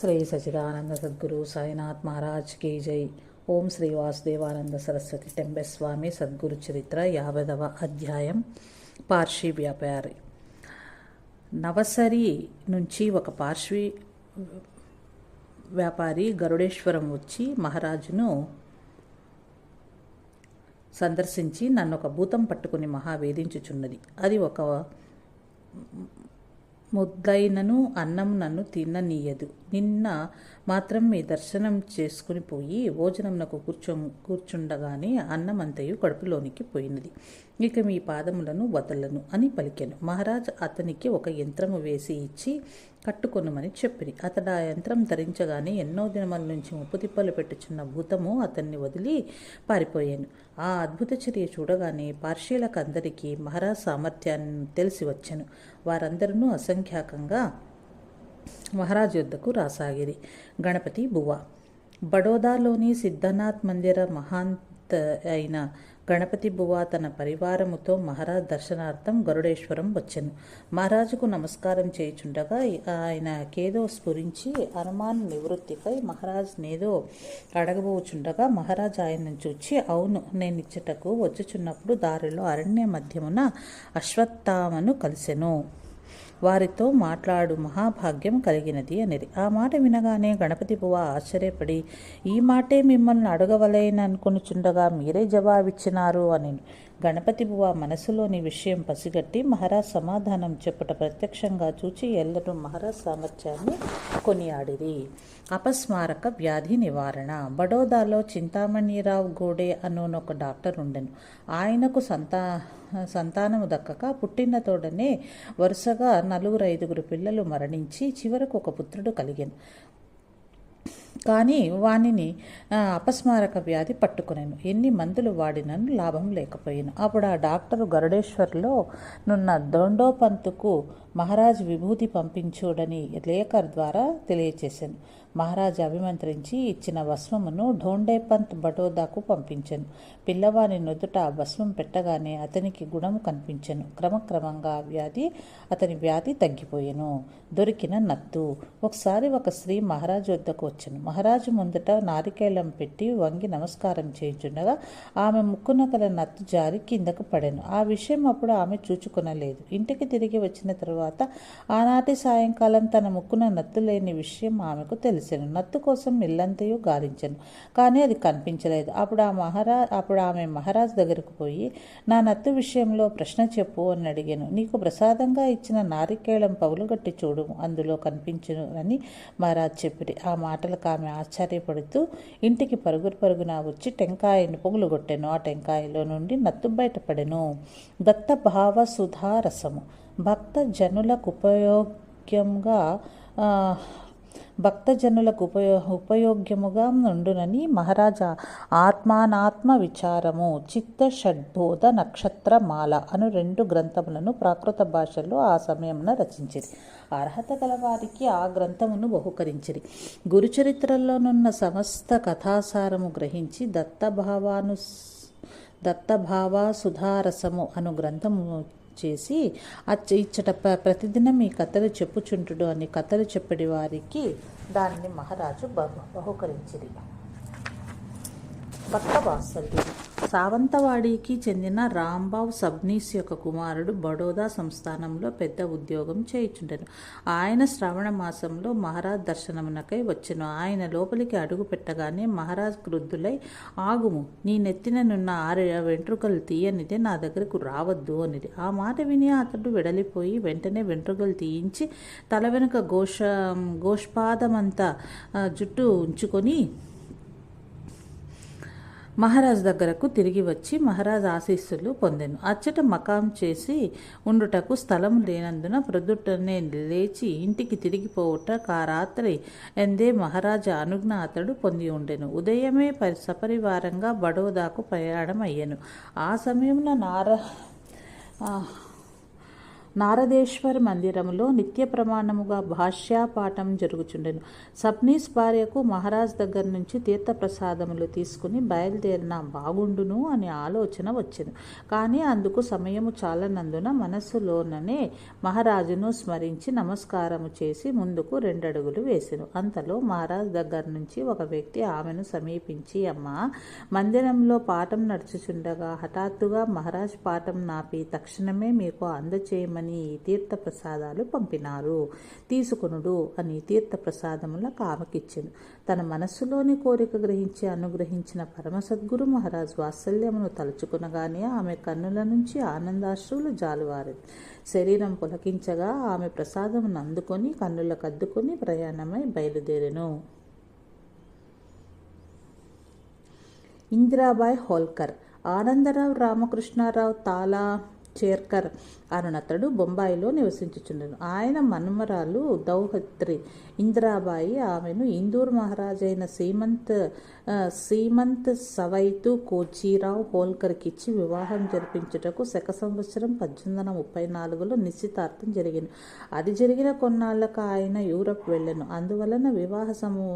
శ్రీ సచిదానంద సద్గురు సాయినాథ్ మహారాజ్ కీ జై ఓం శ్రీ వాసుదేవానంద సరస్వతి టెంబె స్వామి సద్గురు చరిత్ర యాభైదవ అధ్యాయం పార్షి వ్యాపారి నవసరి నుంచి ఒక పార్శ్వి వ్యాపారి గరుడేశ్వరం వచ్చి మహారాజును సందర్శించి నన్ను ఒక భూతం పట్టుకుని మహా వేధించుచున్నది అది ఒక ముద్దైనను అన్నం నన్ను తిననీయదు. నిన్న మాత్రం మీ దర్శనం చేసుకుని పోయి భోజనంనకు కూర్చో కూర్చుండగానే అన్నం అంతయు కడుపులోనికి పోయినది. ఇక మీ పాదములను వదలను అని పలికాను. మహారాజ్ అతనికి ఒక యంత్రము వేసి ఇచ్చి కట్టుకొనమని చెప్పిరి. అతడు ఆ యంత్రం ధరించగానే ఎన్నో దినముల నుంచి ముప్పు తిప్పలు పెట్టుచున్న భూతము అతన్ని వదిలి పారిపోయాను. ఆ అద్భుత చర్య చూడగానే పార్షీలకందరికీ మహారాజ్ సామర్థ్యాన్ని తెలిసి వచ్చాను. వారందరూ అసంఖ్యాకంగా మహారాజ్ యుద్ధకు రాసాగిరి గణపతి బువ్వ బడోదాలోని సిద్ధనాథ్ మందిర మహాంత అయిన గణపతి బువ్వ తన పరివారముతో మహారాజ్ దర్శనార్థం గరుడేశ్వరం వచ్చెను. మహారాజుకు నమస్కారం చేయుచుండగా ఆయన కేదో స్ఫురించి అనుమాన నివృత్తికై మహారాజ్ నేదో అడగబోచుండగా మహారాజ్ ఆయనను చూచి అవును నేను ఇచ్చటకు వచ్చుచున్నప్పుడు దారిలో అరణ్య మధ్యమున అశ్వత్థామను కలిసెను. వారితో మాట్లాడు మహాభాగ్యం కలిగినది అనేది ఆ మాట వినగానే గణపతి బువ ఆశ్చర్యపడి ఈ మాటే మిమ్మల్ని అడగవలేననుకుని చుండగా మీరే జవాబిచ్చినారు అని గణపతి బువ మనసులోని విషయం పసిగట్టి మహారాజ్ సమాధానం చెప్పుట ప్రత్యక్షంగా చూచి ఎల్లరూ మహారాజ్ సామర్థ్యాన్ని కొనియాడిరి. అపస్మారక వ్యాధి నివారణ. బడోదాలో చింతామణిరావు గోడే అనున ఒక డాక్టర్ ఉండెను. ఆయనకు సంతా సంతానము దక్కక పుట్టిన తోడనే వరుసగా నలుగురు ఐదుగురు పిల్లలు మరణించి చివరకు ఒక పుత్రుడు కలిగాను. కానీ వానిని అపస్మారక వ్యాధి పట్టుకునేను. ఎన్ని మందులు వాడినను లాభం లేకపోయాను. అప్పుడు ఆ డాక్టరు గరుడేశ్వర్లో నున్న దొండోపంతుకు మహారాజ్ విభూతి పంపించుడని లేఖ ద్వారా తెలియచేశాను. మహారాజు అభిమంత్రించి ఇచ్చిన భస్మమును ఢోండేపంత్ బటోదాకు పంపించాను. పిల్లవాని నుదుట ఆ భస్మం పెట్టగానే అతనికి గుణము కనిపించెను. క్రమక్రమంగా వ్యాధి అతని వ్యాధి తగ్గిపోయెను. దొరికిన నత్తు. ఒకసారి ఒక స్త్రీ మహారాజు వద్దకు వచ్చాను. మహారాజు ముందట నారికేళం పెట్టి వంగి నమస్కారం చేయించుండగా ఆమె ముక్కున కల నత్తు జారి కిందకు పడాను. ఆ విషయం అప్పుడు ఆమె చూచుకునలేదు. ఇంటికి తిరిగి వచ్చిన తరువాత ఆనాటి సాయంకాలం తన ముక్కున నత్తు లేని విషయం ఆమెకు తెలుసు తెలిసాను నత్తు కోసం ఇల్లంతయు గాలించను. కానీ అది కనిపించలేదు. అప్పుడు ఆ మహారా అప్పుడు ఆమె మహారాజ్ దగ్గరకు పోయి నా నత్తు విషయంలో ప్రశ్న చెప్పు అని అడిగాను. నీకు ప్రసాదంగా ఇచ్చిన నారికేళం పగులుగట్టి చూడు అందులో కనిపించును అని మహారాజ్ చెప్పిరి. ఆ మాటలకు ఆమె ఆశ్చర్యపడుతూ ఇంటికి పరుగురు పరుగున వచ్చి టెంకాయను పొగులుగొట్టాను ఆ టెంకాయలో నుండి నత్తు బయటపడెను. దత్త భావ భక్త జనులకు ఉపయోగ్యంగా భక్తజనులకు ఉపయో ఉపయోగ్యముగా నుండునని మహారాజా ఆత్మానాత్మ విచారము చిత్త షడ్బోధ నక్షత్రమాల అను రెండు గ్రంథములను ప్రాకృత భాషలో ఆ సమయమున రచించింది అర్హత గలవారికి ఆ గ్రంథమును బహుకరించిరి. గురుచరిత్రలోనున్న సమస్త కథాసారము గ్రహించి దత్తభావాను దత్తభావ సుధారసము అను గ్రంథము చేసి ఇచ్చట ప్రతిదినం ఈ కథలు చెప్పుచుంటుడు అని కథలు చెప్పడి వారికి దానిని మహారాజు బహుకరించిరి. భక్త వాత్సల్యుడు సావంతవాడికి చెందిన రాంబాబు సబ్నీస్ యొక్క కుమారుడు బడోదా సంస్థానంలో పెద్ద ఉద్యోగం చేయుచుండెను. ఆయన శ్రావణ మాసంలో మహారాజ్ దర్శనమునకై వచ్చెను. ఆయన లోపలికి అడుగు పెట్టగానే మహారాజ్ క్రుద్ధులై ఆగుము నీ నెత్తిన నున్న ఆరు వెంట్రుకలు తీయనిదే నా దగ్గరకు రావద్దు అనిది. ఆ మాట విని అతడు వెడలిపోయి వెంటనే వెంట్రుకలు తీయించి తల వెనుక ఘోష ఘోష్పాదమంతా జుట్టు ఉంచుకొని మహారాజ్ దగ్గరకు తిరిగి వచ్చి మహారాజ్ ఆశీస్సులు పొందాను. అచ్చట మకాం చేసి ఉండుటకు స్థలం లేనందున ప్రొద్దుటనే లేచి ఇంటికి తిరిగిపోవుట ఆ రాత్రి ఎందే మహారాజా అనుజ్ఞ అతడు పొంది ఉండెను. ఉదయమే పరి సపరివారంగా బడోదాకు ప్రయాణం అయ్యాను ఆ సమయంలో నారా నారదేశ్వర్ మందిరములో నిత్య ప్రమాణముగా భాష్యాపాఠం జరుగుచుండెను. సబ్నీస్ భార్యకు మహారాజ్ దగ్గర నుంచి తీర్థప్రసాదములు తీసుకుని బయలుదేరిన బాగుండును అనే ఆలోచన వచ్చెను. కానీ అందుకు సమయము చాలనందున మనస్సులోననే మహారాజును స్మరించి నమస్కారము చేసి ముందుకు రెండడుగులు వేసెను. అంతలో మహారాజ్ దగ్గర నుంచి ఒక వ్యక్తి ఆమెను సమీపించి అమ్మ మందిరంలో పాఠం నడుచుచుండగా హఠాత్తుగా మహారాజ్ పాఠం నాపి తక్షణమే మీకు అందచేయమని ఈ తీర్థ ప్రసాదాలు పంపినారు. తీసుకునుడు అని తీర్థ ప్రసాదములకు ఆమెకిచ్చెను తన మనస్సులోని కోరిక గ్రహించి అనుగ్రహించిన పరమసద్గురు మహారాజ్ వాత్సల్యమును తలుచుకునగానే ఆమె కన్నుల నుంచి ఆనందాశ్రువులు జాలువారింది శరీరం పులకించగా ఆమె ప్రసాదమును అందుకొని కన్నులకు అద్దుకొని ప్రయాణమై బయలుదేరెను. ఇందిరాబాయ్ హోల్కర్ ఆనందరావు రామకృష్ణారావు తాలా చేర్కర్ అనునతడు బొంబాయిలో నివసించుచుండెను. ఆయన మన్మరాలు దౌహత్రి ఇందిరాబాయి ఆమెను ఇందూర్ మహారాజైన సీమంత్ సీమంత్ సవైతు కోచీరావు హోల్కర్కి ఇచ్చి వివాహం జరిపించుటకు శక సంవత్సరం పద్దెనిమిది వందల ముప్పై నాలుగులో నిశ్చితార్థం జరిగింది అది జరిగిన కొన్నాళ్ళకు ఆయన యూరప్ వెళ్ళెను. అందువలన వివాహ సమూ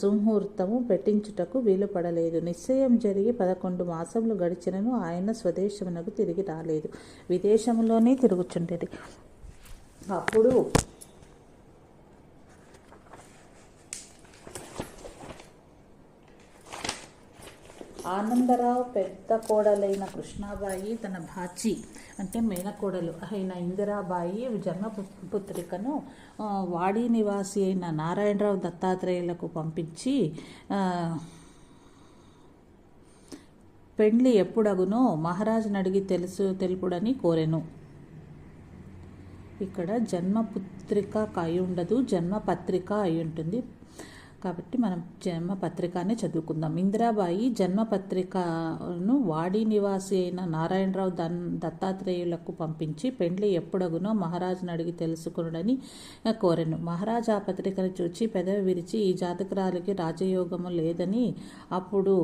సుముహూర్తము పెట్టించుటకు వీలు పడలేదు నిశ్చయం జరిగి పదకొండు మాసములు గడిచినను ఆయన స్వదేశమునకు తిరిగి రాలేదు. విదేశంలోనే తిరుగుచుండేది. అప్పుడు ఆనందరావు పెద్ద కోడలైన కృష్ణాబాయి తన భాచి అంటే మేనకోడలు అయిన ఇందిరాబాయి జన్మ పుత్రికను వాడి నివాసి అయిన నారాయణరావు దత్తాత్రేయులకు పంపించి పెండ్లి ఎప్పుడగునో మహారాజుని అడిగి తెలుసు తెలుపుడని కోరెను. ఇక్కడ జన్మపుత్రిక అయి ఉండదు జన్మపత్రిక అయి ఉంటుంది. కాబట్టి మనం జన్మపత్రిక అనే చదువుకుందాం. ఇందిరాబాయి జన్మపత్రికను వాడి నివాసి అయిన నారాయణరావు దన్ దత్తాత్రేయులకు పంపించి పెండ్లి ఎప్పుడగునో మహారాజును అడిగి తెలుసుకునడని కోరాను. మహారాజు ఆ పత్రికను చూచి పెదవి విరిచి ఈ జాతకురాలకి రాజయోగము లేదని అప్పుడు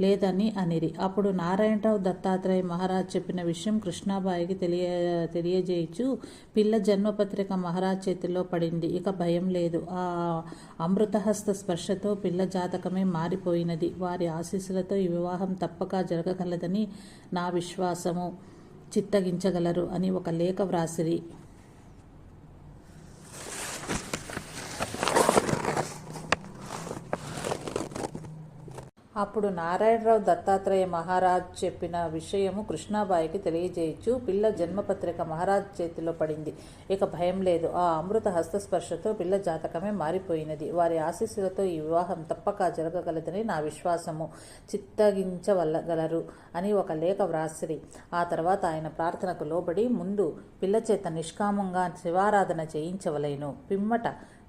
లేదని అనిరి. అప్పుడు నారాయణరావు దత్తాత్రేయ మహారాజ్ చెప్పిన విషయం కృష్ణాబాయికి తెలియ తెలియజేయచ్చు పిల్ల జన్మపత్రిక మహారాజ్ చేతిలో పడింది. ఇక భయం లేదు. ఆ అమృతహస్త స్పర్శతో పిల్ల జాతకమే మారిపోయినది. వారి ఆశీస్సులతో ఈ వివాహం తప్పక జరగగలదని నా విశ్వాసము. చిత్తగించగలరు అని ఒక లేఖ వ్రాసిరి. అప్పుడు నారాయణరావు దత్తాత్రేయ మహారాజ్ చెప్పిన విషయము కృష్ణాబాయికి తెలియజేయచ్చు. పిల్ల జన్మపత్రిక మహారాజ్ చేతిలో పడింది. ఇక భయం లేదు. ఆ అమృత హస్తస్పర్శతో పిల్ల జాతకమే మారిపోయినది. వారి ఆశీస్సులతో ఈ వివాహం తప్పక జరగగలదని నా విశ్వాసము. చిత్తగించవలగలరు అని ఒక లేఖ వ్రాసిరి. ఆ తర్వాత ఆయన ప్రార్థనకు లోబడి ముందు పిల్ల చేత నిష్కామంగా శివారాధన చేయించవలేను. పిమ్మట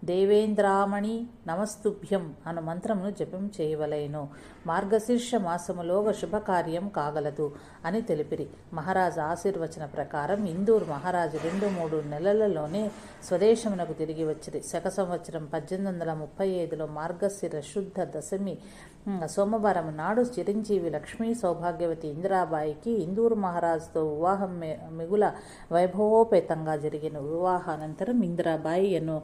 దేవేంద్రామణి నమస్తుభ్యం అను మంత్రమును జపం చేయవలెను. మార్గశీర్ష మాసములోగ శుభకార్యం కాగలదు అని తెలిపిరి. మహారాజు ఆశీర్వచన ప్రకారం ఇందూరు మహారాజు రెండు మూడు నెలలలోనే స్వదేశమునకు తిరిగి వచ్చింది శక సంవత్సరం పద్దెనిమిది వందల ముప్పై ఐదులో మార్గశిర శుద్ధ దశమి సోమవారం నాడు చిరంజీవి లక్ష్మీ సౌభాగ్యవతి ఇందిరాబాయికి ఇందూరు మహారాజుతో వివాహం మిగుల వైభవోపేతంగా జరిగిన వివాహానంతరం ఇందిరాబాయి అను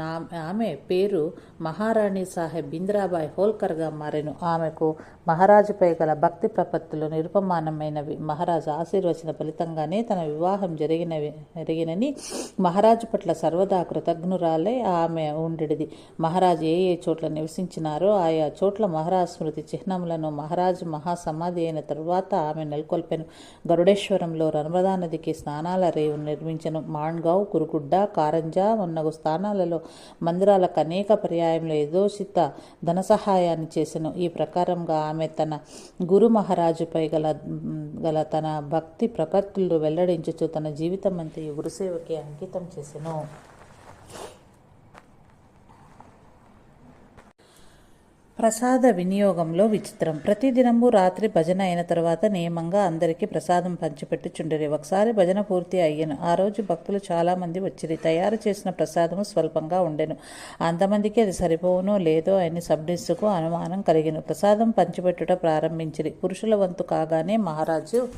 నా ఆమె పేరు మహారాణి సాహెబ్ ఇందిరాబాయి హోల్కర్గా మారెను. ఆమెకు మహారాజుపై గల భక్తి ప్రపత్తులు నిరుపమానమైనవి. మహారాజు ఆశీర్వచన ఫలితంగానే తన వివాహం జరిగినవి జరిగినని మహారాజు పట్ల సర్వదా కృతజ్ఞురాలే ఆమె ఉండేది మహారాజు ఏ ఏ చోట్ల నివసించినారో ఆయా చోట్ల మహారాజ్ స్మృతి చిహ్నములను మహారాజు మహాసమాధి అయిన తరువాత ఆమె నెలకొల్పెను. గరుడేశ్వరంలో నర్మదా నదికి స్నానాల రేవు నిర్మించను. మాండ్గావ్ కురుగుడ్డ కారంజా మొన్నగు స్థానాలలో మందిరాలకు అనేక పర్యాయంలో యథోచిత ధన సహాయాన్ని చేసెను. ఈ ప్రకారంగా ఆమె తన గురు మహారాజుపై గల గల తన భక్తి ప్రకర్తులు వెల్లడించుచు తన జీవితం అంతా గురుసేవకి అంకితం చేసెను. ప్రసాద వినియోగంలో విచిత్రం. ప్రతిదినము రాత్రి భజన అయిన తర్వాత నియమంగా అందరికీ ప్రసాదం పంచిపెట్టుచుండేది. ఒకసారి భజన పూర్తి అయ్యను. ఆ రోజు భక్తులు చాలామంది వచ్చిరి. తయారు చేసిన ప్రసాదము స్వల్పంగా ఉండెను. అంతమందికి అది సరిపోవునో లేదో అని సబ్డిస్కు అనుమానం కలిగిను. ప్రసాదం పంచిపెట్టుట ప్రారంభించిరి. పురుషుల వంతు కాగానే మహారాజు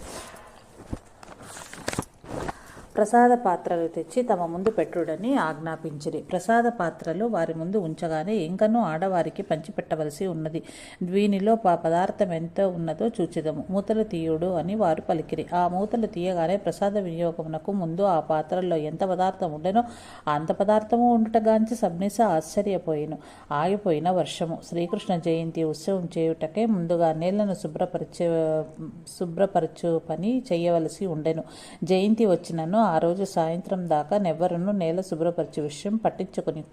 ప్రసాద పాత్రలు తెచ్చి తమ ముందు పెట్టుడని ఆజ్ఞాపించిరి. ప్రసాద పాత్రలు వారి ముందు ఉంచగానే ఇంకనూ ఆడవారికి పంచిపెట్టవలసి ఉన్నది. దీనిలో ప పదార్థం ఎంత ఉన్నదో చూచిదము. మూతలు తీయుడు అని వారు పలికిరి. ఆ మూతలు తీయగానే ప్రసాద వినియోగమునకు ముందు ఆ పాత్రల్లో ఎంత పదార్థం ఉండెనో అంత పదార్థము ఉండుటగాంచి సబ్నిస ఆశ్చర్యపోయిను. ఆగిపోయిన వర్షము. శ్రీకృష్ణ జయంతి ఉత్సవం చేయుటకే ముందుగా నీళ్ళను శుభ్రపరిచే శుభ్రపరచు పని చేయవలసి ఉండెను. జయంతి వచ్చినను ఆ ఆ రోజు సాయంత్రం దాకా నెవ్వరును నేల శుభ్రపరిచే విషయం పట్టించుకొని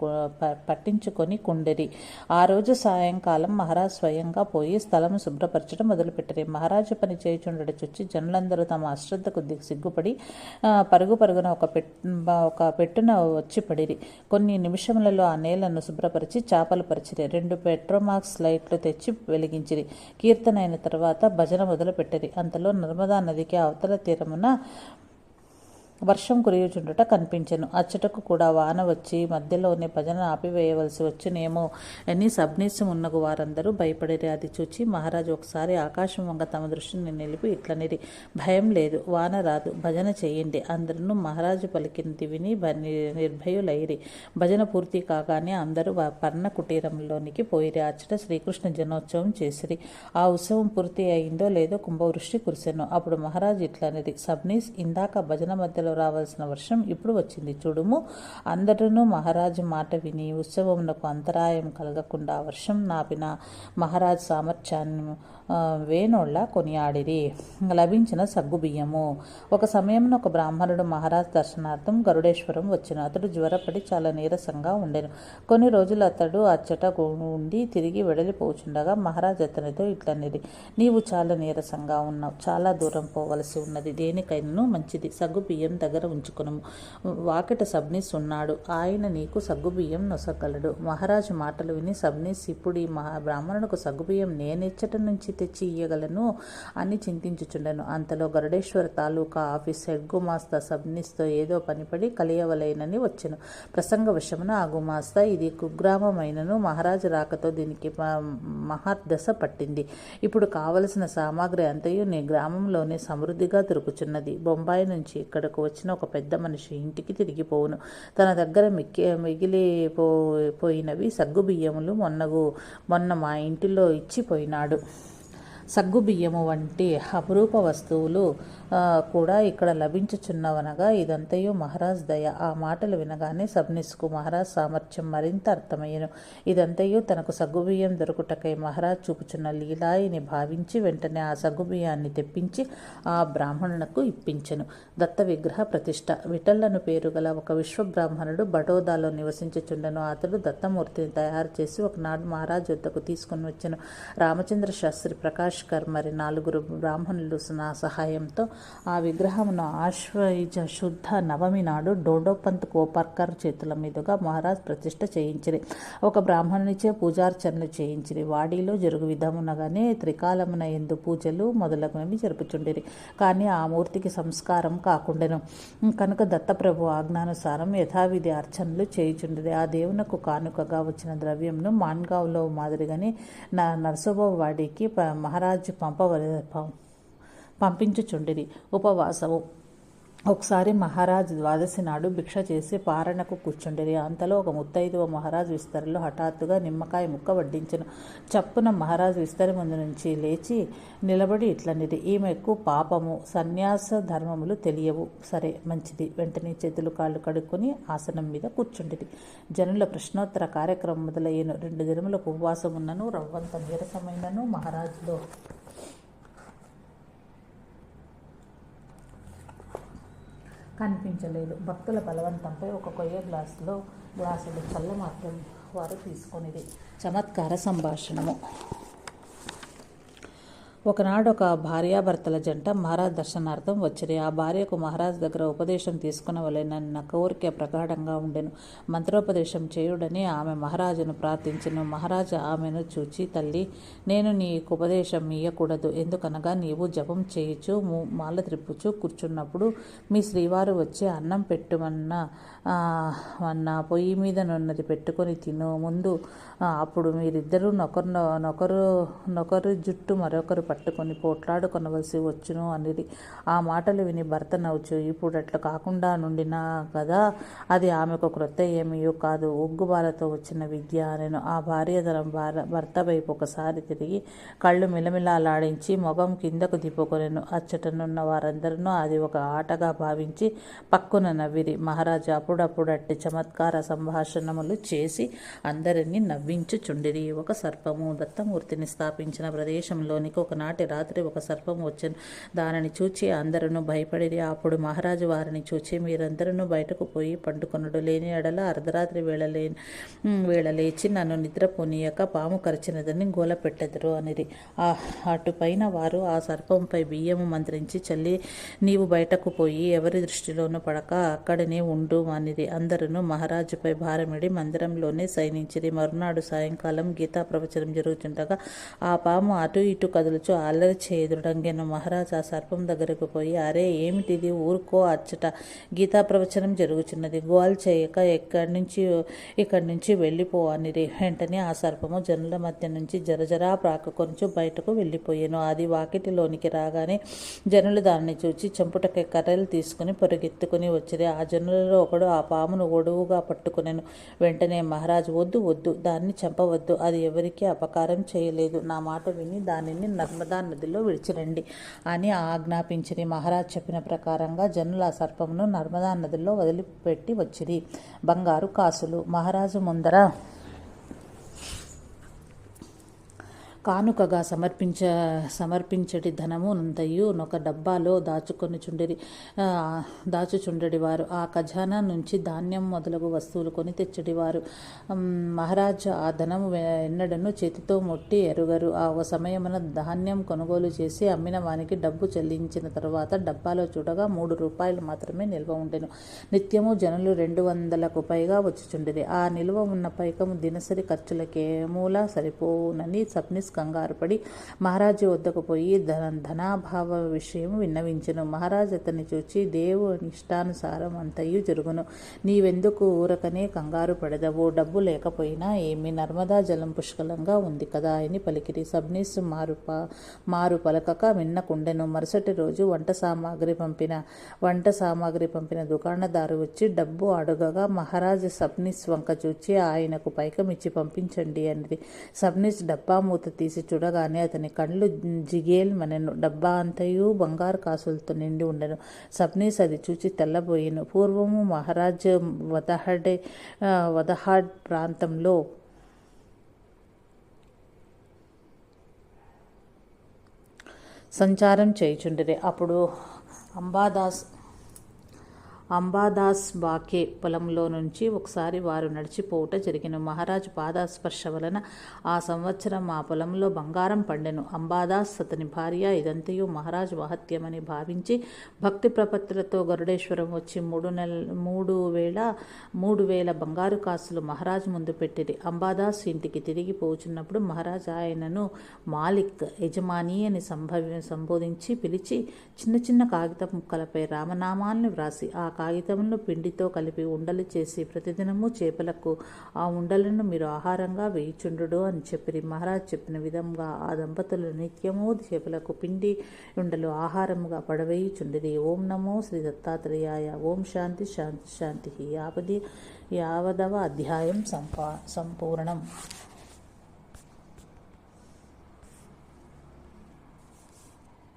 ప- పట్టించుకొని కుండెరి. ఆ రోజు సాయంకాలం మహారాజ్ స్వయంగా పోయి స్థలం శుభ్రపరచడం మొదలుపెట్టిరి. మహారాజు పని చేయుచుండడు చుచ్చి జనులందరూ తమ అశ్రద్ధకు సిగ్గుపడి పరుగు పరుగున ఒక పెట్ ఒక పెట్టున వచ్చి పడిరి. కొన్ని నిమిషములలో ఆ నేలను శుభ్రపరిచి చాపలు పరిచిరి. రెండు పెట్రోమాక్స్ లైట్లు తెచ్చి వెలిగించిరి. కీర్తన అయిన తర్వాత భజన మొదలుపెట్టిరి. అంతలో నర్మదా నదికి అవతల తీరమున వర్షం కురియుచుండుట కనిపించెను. అచ్చటకు కూడా వాన వచ్చి మధ్యలోనే భజన ఆపివేయవలసి వచ్చునేమో అని సబ్నీసం ఉన్నగు వారందరూ భయపడిరి. అది చూచి మహారాజు ఒకసారి ఆకాశం వంగ తమ దృష్టిని నిలిపి ఇట్లనిరి. భయం లేదు వాన రాదు భజన చేయండి. అందరూ మహారాజు పలికినది విని బ- నిర్భయులైరి. భజన పూర్తి కాగానే అందరూ పర్ణ కుటీరంలోనికి పోయిరి. అచ్చట శ్రీకృష్ణ జనోత్సవం చేసిరి. ఆ ఉత్సవం పూర్తి అయిందో లేదో కుంభవృష్టి కురిసెను. అప్పుడు మహారాజు ఇట్లనిది సబ్నీస్ ఇందాక భజన మధ్యలో రావాల్సిన వర్షం ఇప్పుడు వచ్చింది. చూడుము. అందరూ మహారాజు మాట విని ఉత్సవమునకు అంతరాయం కలగకుండా వర్షం నాపిన మహారాజు సామర్థ్యాన్ని వేణోళ్ళ కొనియాడిరి. లభించిన సగ్గుబియ్యము ఒక సమయంలో ఒక బ్రాహ్మణుడు మహారాజ్ దర్శనార్థం గరుడేశ్వరం వచ్చిన. అతడు జ్వరపడి చాలా నీరసంగా ఉండెను. కొన్ని రోజులు అతడు అచ్చట ఉండి తిరిగి వెడలిపోచుండగా మహారాజ్ అతనితో ఇట్లనేది నీవు చాలా నీరసంగా ఉన్నావు. చాలా దూరం పోవలసి ఉన్నది. దేనికైనా మంచిది. సగ్గు దగ్గర ఉంచుకును. వాకిట సబ్నీస్ ఉన్నాడు. ఆయన నీకు సగ్గుబియ్యం నొసగలడు మహారాజు మాటలు విని సబ్నీస్ ఇప్పుడు ఈ మహా బ్రాహ్మణులకు సగ్గుబియ్యం నేనెచ్చట నుంచి తెచ్చి ఇయ్యగలను అని చింతించుచుండెను. అంతలో గరుడేశ్వర తాలూకా ఆఫీస్ హెడ్ గుమాస్తా సబ్నీస్తో ఏదో పనిపడి కలియవలైనని వచ్చెను. ప్రసంగ విషమున ఆ గుమాస్తా ఇది కుగ్రామమైనను మహారాజు రాకతో దీనికి మహాదశ పట్టింది. ఇప్పుడు కావలసిన సామాగ్రి అంతయు నీ గ్రామంలోనే సమృద్ధిగా దొరుకుచున్నది. బొంబాయి నుంచి ఇక్కడకు వచ్చిన ఒక పెద్ద మనిషి ఇంటికి తిరిగిపోవును తన దగ్గర మిక్కి మిగిలిపో పోయినవి సగ్గు బియ్యములు మొన్నగు మొన్న మా ఇంటిలో ఇచ్చిపోయినాడు. సగ్గు బియ్యము వంటి అపురూప వస్తువులు కూడా ఇక్కడ లభించుచున్నవనగా ఇదంతయు మహారాజ్ దయ. ఆ మాటలు వినగానే సబ్నిస్కు మహారాజ్ సామర్థ్యం మరింత అర్థమయ్యను. ఇదంతయు తనకు సగ్గుబియ్యం దొరుకుటకై మహారాజ్ చూపుచున్న లీలాయిని భావించి వెంటనే ఆ సగ్గుబియ్యాన్ని తెప్పించి ఆ బ్రాహ్మణునకు ఇప్పించెను. దత్త విగ్రహ ప్రతిష్ట. విఠలను పేరు గల ఒక విశ్వబ్రాహ్మణుడు బటోదాలో నివసించుచుండెను. అతడు దత్తమూర్తిని తయారు చేసి ఒకనాడు మహారాజ్ వద్దకు తీసుకుని వచ్చెను. రామచంద్ర శాస్త్రి ప్రకాష్ కర్ మరి నాలుగురు బ్రాహ్మణులు నా సహాయంతో ఆ విగ్రహమును ఆశ్వయుజ శుద్ధ నవమి నాడు డోడోపంత్ కోపర్కర్ చేతుల మీదుగా మహారాజ్ ప్రతిష్ఠ చేయించిరి. ఒక బ్రాహ్మణునిచే పూజార్చనలు చేయించిరి. వాడిలో జరుగు విధమునగానే త్రికాలమున ఎందు పూజలు మొదలగునవి జరుపుచుండిరి. కానీ ఆ మూర్తికి సంస్కారం కాకుండెను. కనుక దత్తప్రభు ఆజ్ఞానుసారం యథావిధి అర్చనలు చేయుచుండిరి. ఆ దేవునకు కానుకగా వచ్చిన ద్రవ్యంను మాన్గావ్లో మాదిరిగానే నా నరసోబవాడికి ప- మహారాజు పంపవల పం- పంపించుచుండిరి. ఉపవాసము. ఒకసారి మహారాజ్ ద్వాదశి నాడు భిక్ష చేసి పారణకు కూర్చుండిరి. అంతలో ఒక ముత్తైదువ మహారాజ్ విస్తరిలో హఠాత్తుగా నిమ్మకాయ ముక్క వడ్డించిన. చప్పున మహారాజ్ విస్తరి ముందు నుంచి లేచి నిలబడి ఇట్లనిది ఈమెకు పాపము సన్యాస ధర్మములు తెలియవు. సరే మంచిది. వెంటనే చేతులు కాళ్ళు కడుక్కొని ఆసనం మీద కూర్చుండిరి. జనుల ప్రశ్నోత్తర కార్యక్రమం మొదలయ్యను. రెండు దినములకు ఉపవాసం ఉన్నను రవ్వంత నీరసమైనను మహారాజులో కనిపించలేదు. భక్తుల బలవంతంపై ఒక కొయ్య గ్లాసులో గ్లాసులు చల్ల మాత్రం వారు తీసుకొనిది. చమత్కార సంభాషణము. ఒకనాడు ఒక భార్యాభర్తల జంట మహారాజ్ దర్శనార్థం వచ్చిరి. ఆ భార్యకు మహారాజ్ దగ్గర ఉపదేశం తీసుకునవలెనన్న కోరిక ప్రగాఢంగా ఉండెను. మంత్రోపదేశం చేయుడని ఆమె మహారాజును ప్రార్థించెను. మహారాజు ఆమెను చూచి తల్లి నేను నీకు ఉపదేశం ఇయ్యకూడదు. ఎందుకనగా నీవు జపం చేయుచు ము- మాల త్రిప్పుచు కూర్చున్నప్పుడు మీ శ్రీవారు వచ్చి అన్నం పెట్టుమన్న ఆ, అన్న పొయ్యి మీద నున్నది పెట్టుకొని తిను. ముందు అప్పుడు మీరిద్దరూ నొకరు నొకరు నొకరు జుట్టు మరొకరు పట్టుకొని పోట్లాడుకొనవలసి వచ్చును అనేది. ఆ మాటలు విని భర్త నవ్వుచు ఇప్పుడు అట్లా కాకుండా నుండినా కదా అది ఆమెకు క్రొత్త ఏమీయో కాదు. ఒగ్గుబాలతో వచ్చిన విద్య నేను ఆ భార్యధరం భార భర్త వైపు ఒకసారి తిరిగి కళ్ళు మిలమిలాలాడించి మొగం కిందకు దిప్పుకొనెను అచ్చటనున్న వారందరూ అది ఒక ఆటగా భావించి పక్కున నవ్విరి. మహారాజా అప్పుడు అప్పుడప్పుడట్టి చమత్కార సంభాషణములు చేసి అందరినీ నవ్వించుచుండిరి. ఒక సర్పము దత్తమూర్తిని స్థాపించిన ప్రదేశంలోనికి ఒకనాటి రాత్రి ఒక సర్పం వచ్చను. దానిని చూచి అందరూ భయపడిరి. అప్పుడు మహారాజు వారిని చూచి మీరందరూ బయటకు పోయి పండుకొనుడు. లేని ఎడల అర్ధరాత్రి వేళ వేళ లేచి నన్ను నిద్రపోనీయక పాము కరిచినదని గోల పెట్టెదరు అనిరి. ఆ అటుపైన వారు ఆ సర్పంపై బియ్యము మంత్రించి చల్లి నీవు బయటకు పోయి ఎవరి దృష్టిలోనూ పడక అక్కడనే ఉండు అనిది అందరూ మహారాజుపై భారమిడి మందిరంలోనే సైనించిరి మరునాడు సాయంకాలం గీతా ప్రవచనం జరుగుతుండగా ఆ పాము అటు ఇటు కదులుచు అల్లరి చేదుడంగెను మహారాజు ఆ సర్పం దగ్గరకు పోయి అరే ఏమిటిది? ఊరుకో అచ్చట. గీతా ప్రవచనం జరుగుచున్నది. గోల్ చేయక ఎక్కడి నుంచి ఇక్కడి నుంచి వెళ్ళిపో అనిరి. వెంటనే ఆ సర్పము జనుల మధ్య నుంచి జరజరా ప్రాకుకొంచు బయటకు వెళ్ళిపోయాను. అది వాకిటిలోనికి రాగానే జనులు దానిని చూచి చెంపుటకి కర్రలు తీసుకుని పొరుగెత్తుకుని వచ్చిరి. ఆ జనులలో ఒకడు ఆ పామును ఒడువుగా పట్టుకునేను. వెంటనే మహారాజు వద్దు వద్దు దాన్ని చంపవద్దు అది ఎవరికీ అపకారం చేయలేదు. నా మాట విని దానిని నర్మదా నదిలో విడిచిరండి అని ఆజ్ఞాపించిరి. మహారాజ్ చెప్పిన ప్రకారంగా జనుల సర్పమును నర్మదా నదిలో వదిలిపెట్టి వచ్చిరి. బంగారు కాసులు. మహారాజు ముందర కానుకగా సమర్పించ సమర్పించటి ధనము నంతయు ఒక డబ్బాలో దాచుకొని చుండిరి దాచుచుండడి వారు. ఆ ఖజానా నుంచి ధాన్యం మొదలగు వస్తువులు కొని తెచ్చడివారు మహారాజా ఆ ధనము ఎన్నడను చేతితో మొట్టి ఎరుగరు. ఆ సమయమున ధాన్యం కొనుగోలు చేసి అమ్మిన వానికి డబ్బు చెల్లించిన తర్వాత డబ్బాలో చూడగా మూడు రూపాయలు మాత్రమే నిల్వ ఉండెను. నిత్యము జనులు రెండు వందలకు పైగా వచ్చుచుండిరి ఆ నిల్వ ఉన్న పైకము దినసరి ఖర్చులకేమూల సరిపోనని సబ్నిస్ కంగారుపడి మహారాజు వద్దకు పోయి ధన ధనాభావ విషయం విన్నవించను. మహారాజు అతన్ని చూచి దేవు ఇష్టానుసారం అంతయు జరుగును. నీవెందుకు ఊరకనే కంగారు పడదవు డబ్బు లేకపోయినా ఏమి? నర్మదా జలం పుష్కలంగా ఉంది కదా అని పలికిరి. సబ్నీస్ మారు మారు పలకక విన్నకుండెను. మరుసటి రోజు వంట సామాగ్రి పంపిన వంట సామాగ్రి పంపిన దుకాణదారు వచ్చి డబ్బు అడుగగా మహారాజు సబ్నిస్ వంక చూచి ఆయనకు పైకమిచ్చి పంపించండి అన్నది సబ్నిస్ డబ్బా మూత తీసి చూడగానే అతని కళ్ళు జిగేల్ మనెను డబ్బా అంతయు బంగారు కాసులతో నిండి ఉండెను. సబ్నీస్ అది చూచి తెల్లబోయిను. పూర్వము మహారాజ్ వదహడే వదహాడ్ ప్రాంతంలో సంచారం చేయుచుండిరి. అప్పుడు అంబాదాస్ అంబాదాస్ బాకే పొలంలో నుంచి ఒకసారి వారు నడిచిపోవుట జరిగిన మహారాజు పాదస్పర్శ వలన ఆ సంవత్సరం ఆ పొలంలో బంగారం పండెను. అంబాదాస్ అతని భార్య ఇదంతయు మహారాజు మహత్యమని భావించి భక్తి ప్రపత్తులతో గరుడేశ్వరం వచ్చి మూడు నెల మూడు వేల మూడు వేల బంగారు కాసులు మహారాజు ముందు పెట్టిరి. అంబాదాస్ ఇంటికి తిరిగి పోచున్నప్పుడు మహారాజు ఆయనను మాలిక్ యజమాని అని సంభవి సంబోధించి పిలిచి చిన్న చిన్న కాగితం ముక్కలపై రామనామాల్ని వ్రాసి ఆ కాగితములను పిండితో కలిపి ఉండలు చేసి ప్రతిదినము చేపలకు ఆ ఉండలను మీరు ఆహారంగా వేయిచుండు అని చెప్పి మహారాజ్ చెప్పిన విధంగా ఆ దంపతులు నిత్యము చేపలకు పిండి ఉండలు ఆహారముగా పడవేయుచుండిరి. ఓం నమో శ్రీ దత్తాత్రేయాయ. ఓం శాంతి శాంతి శాంతి. యావది యావదవ అధ్యాయం సంపా సంపూర్ణం.